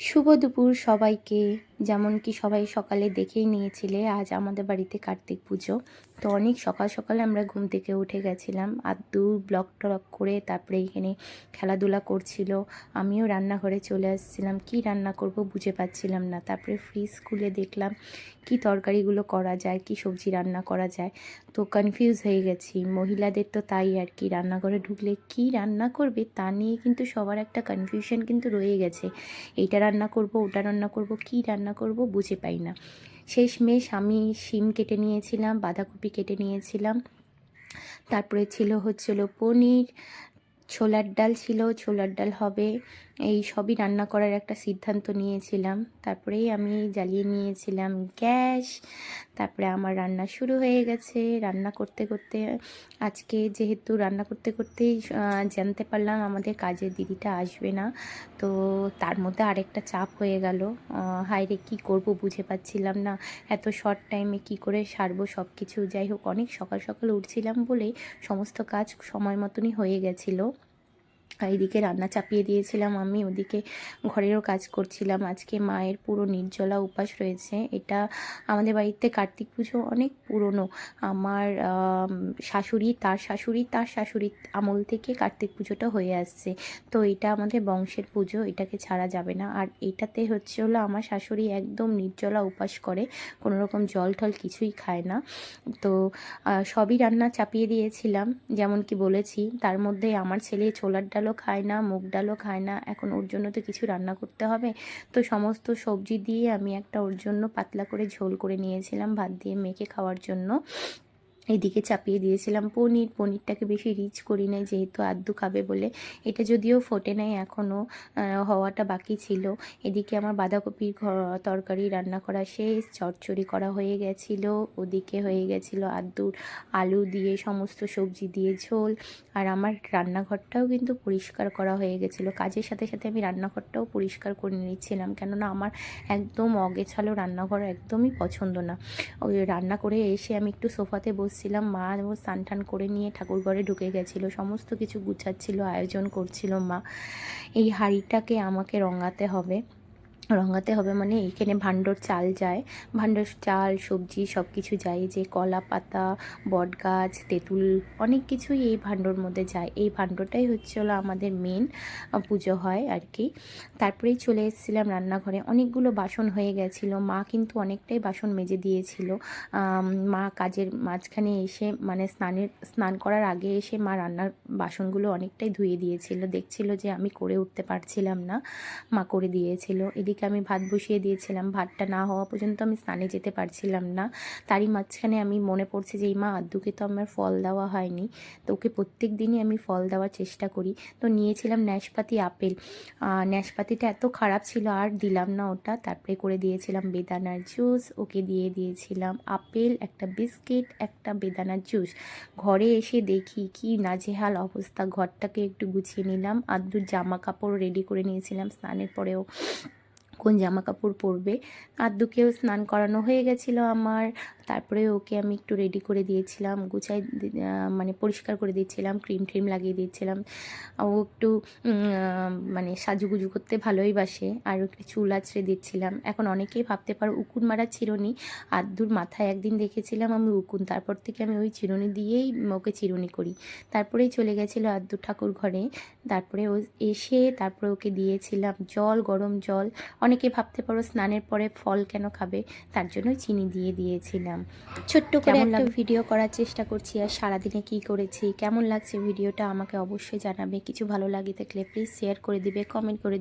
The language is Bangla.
শুভ দুপুর সবাইকে। যেমন কি সবাই সকালে দেখেই নিয়েছিলে আজ আমাদের বাড়িতে কার্তিক পুজো। তো অনেক সকাল সকালে আমরা ঘুম থেকে উঠে গেছিলাম। আদ্দু ব্লক টলক করে তারপরে এখানে খেলাধুলা করছিল। আমিও রান্নাঘরে চলে আসছিলাম। কি রান্না করব বুঝে পাচ্ছিলাম না। তারপরে ফ্রিজ খুলে দেখলাম কি তরকারিগুলো করা যায়, কি সবজি রান্না করা যায়। তো কনফিউজ হয়ে গেছি। মহিলাদের তো তাই আর কি। রান্নাঘরে ঢুকলে কি রান্না করবে তা নিয়ে কিন্তু সবার একটা কনফিউশন কিন্তু রয়ে গেছে। এইটা রান্না করব, ওটা রান্না করব, কি রান্না করব, বুঝে পাই না। শেষমেশ আমি শিম কেটে নিয়েছিলাম, বাঁধাকপি কেটে নিয়েছিলাম। তারপরে ছিল হচ্ছিল পনির, ছোলার ডাল ছিল, ছোলার ডাল হবে, এই সবই রান্না করার একটা সিদ্ধান্ত নিয়েছিলাম। তারপরেই আমি জ্বালিয়ে নিয়েছিলাম গ্যাস তারপরে আমার রান্না শুরু হয়ে গেছে। রান্না করতে করতে আজকে যেহেতু রান্না করতে, করতেই জানতে পারলাম আমাদের কাজের দিদিটা আসবে না। তো তার মধ্যে আরেকটা চাপ হয়ে গেল। হাইরে কি করব বুঝে পাচ্ছিলাম না। এত শর্ট টাইমে কি করে সারবো সব কিছু যাই হোক, অনেক সকাল সকাল উঠছিলাম বলে সমস্ত কাজ সময় মতনই হয়ে গেছিল। এইদিকে রান্না চাপিয়ে দিয়েছিলাম আমি, ওদিকে ঘরেরও কাজ করছিলাম। আজকে মায়ের পুরো নির্জলা উপাস রয়েছে। এটা আমাদের বাড়িতে কার্তিক পুজো অনেক পুরনো। আমার শাশুড়ি, তার শাশুড়ি, তার শাশুড়ির আমল থেকে কার্তিক পুজোটা হয়ে আসছে। তো এটা আমাদের বংশের পুজো, এটাকে ছাড়া যাবে না। আর এটাতে হচ্ছে হলো আমার শাশুড়ি একদম নির্জলা উপাস করে কোনো রকম জল টল কিছুই খায় না। তো সবই রান্না চাপিয়ে দিয়েছিলাম। যেমন কি বলেছি, তার মধ্যে আমার ছেলে ছোলার ডালও খায় না, মুগ ডালও খায় না। এখন ওর জন্য তো কিছু রান্না করতে হবে। তো সমস্ত সবজি দিয়ে আমি একটা ওর জন্য পাতলা করে ঝোল করে নিয়েছিলাম ভাত দিয়ে মেখে খাওয়ার জন্য। এদিকে চাপিয়ে দিয়েছিলাম পনির। পনিরটাকে বেশি রিচ করি নাই, যেহেতু আদ্দু খাবে বলে। এটা যদিও ফোটে নাই এখনও হওয়াটা বাকি ছিল। এদিকে আমার বাঁধাকপির তরকারি রান্না করা শেষ, চচ্চড়ি করা হয়ে গেছিল। ওদিকে হয়ে গেছিল আদ্দুর আলু দিয়ে সমস্ত সবজি দিয়ে ঝোল। আর আমার রান্নাঘরটাও কিন্তু পরিষ্কার করা হয়ে গেছিল। কাজের সাথে সাথে আমি রান্নাঘরটাও পরিষ্কার করে নিচ্ছিলাম কেননা আমার একদম অগেছালো রান্নাঘর একদমই পছন্দ না। ওই রান্না করে এসে আমি একটু সোফাতে বসছিলাম মা ও স্নান করে নিয়ে ঠাকুরঘরে ঢুকে গেছিল, সমস্ত কিছু গুছাচ্ছিল, আয়োজন করছিল মা। এই হাড়িটাকে আমাকে রঙাতে হবে। রঙাতে হবে মানে এইখানে ভাণ্ডর চাল যায়। ভাণ্ডর চাল, সবজি সব কিছু যায় যে কলা পাতা বট গাছ তেঁতুল, অনেক কিছুই এই ভাণ্ডর মধ্যে যায়। এই ভাণ্ডটাই হচ্ছে হলো আমাদের মেন পুজো হয় আর কি তারপরেই চলে এসেছিলাম রান্নাঘরে। অনেকগুলো বাসন হয়ে গেছিল। মা কিন্তু অনেকটাই বাসন মেজে দিয়েছিল। মা কাজের মাঝখানে এসে মানে স্নানের, স্নান করার আগে এসে মা রান্নার বাসনগুলো অনেকটাই ধুয়ে দিয়েছিল। দেখছিল যে আমি করে উঠতে পারছিলাম না। মা করে দিয়েছিল। এদিকে আমি ভাত বসিয়ে দিয়েছিলাম, ভাতটা না হওয়া পর্যন্ত আমি স্নানে যেতে পারছিলাম না। তারই মাঝখানে আমি মনে পড়ছে যে, এই মা, আদ্দুকে তো আমার ফল দেওয়া হয়নি, তো ওকে প্রত্যেক দিনই আমি ফল দেওয়ার চেষ্টা করি। তো নিয়েছিলাম ন্যাশপাতি আপেল। ন্যাশপাতিটা এত খারাপ ছিল, আর দিলাম না ওটা। তারপরে করে দিয়েছিলাম বেদানার জুস, ওকে দিয়ে দিয়েছিলাম আপেল, একটা বিস্কিট, একটা বেদানার জুস। ঘরে এসে দেখি কি নাজেহাল অবস্থা। ঘরটাকে একটু গুছিয়ে নিলাম। আদ্দুর জামা কাপড় রেডি করে নিয়েছিলাম স্নানের পরেও। কোন জামা কাপড় পরবে। আদ্দুকেও স্নান করানো হয়ে গেছিল আমার। তারপরে ওকে আমি একটু রেডি করে দিয়েছিলাম, গুছাই মানে পরিষ্কার করে দিয়েছিলাম ক্রিম ট্রিম লাগিয়ে দিয়েছিলাম। ও একটু মানে সাজুগুজু করতে ভালোই বাসে। আর একটু চুল আছড়ে দিচ্ছিলাম। এখন অনেকেই ভাবতে পারো উকুন মারা চিরুনি। আদ্দুর মাথায় একদিন দেখেছিলাম আমি উকুন। তারপর থেকে আমি ওই চিরুনি দিয়েই ওকে চিরুনি করি। তারপরেই চলে গেছিল আদ্দু ঠাকুর ঘরে। তারপরে ও এসে তারপরে ওকে দিয়েছিলাম জল, গরম জল। অনেকে ভাবতে পারো স্নানের পরে ফল কেন খাবে? তার জন্য চিনি দিয়ে দিয়েছিলাম। ছোট্ট করে একটা ভিডিও করার চেষ্টা করছি আর সারাদিনে কি করেছি কেমন লাগছে ভিডিওটা আমাকে অবশ্যই জানাবে। কিছু ভালো লাগে থাকলে প্লিজ শেয়ার করে দিবে কমেন্ট করে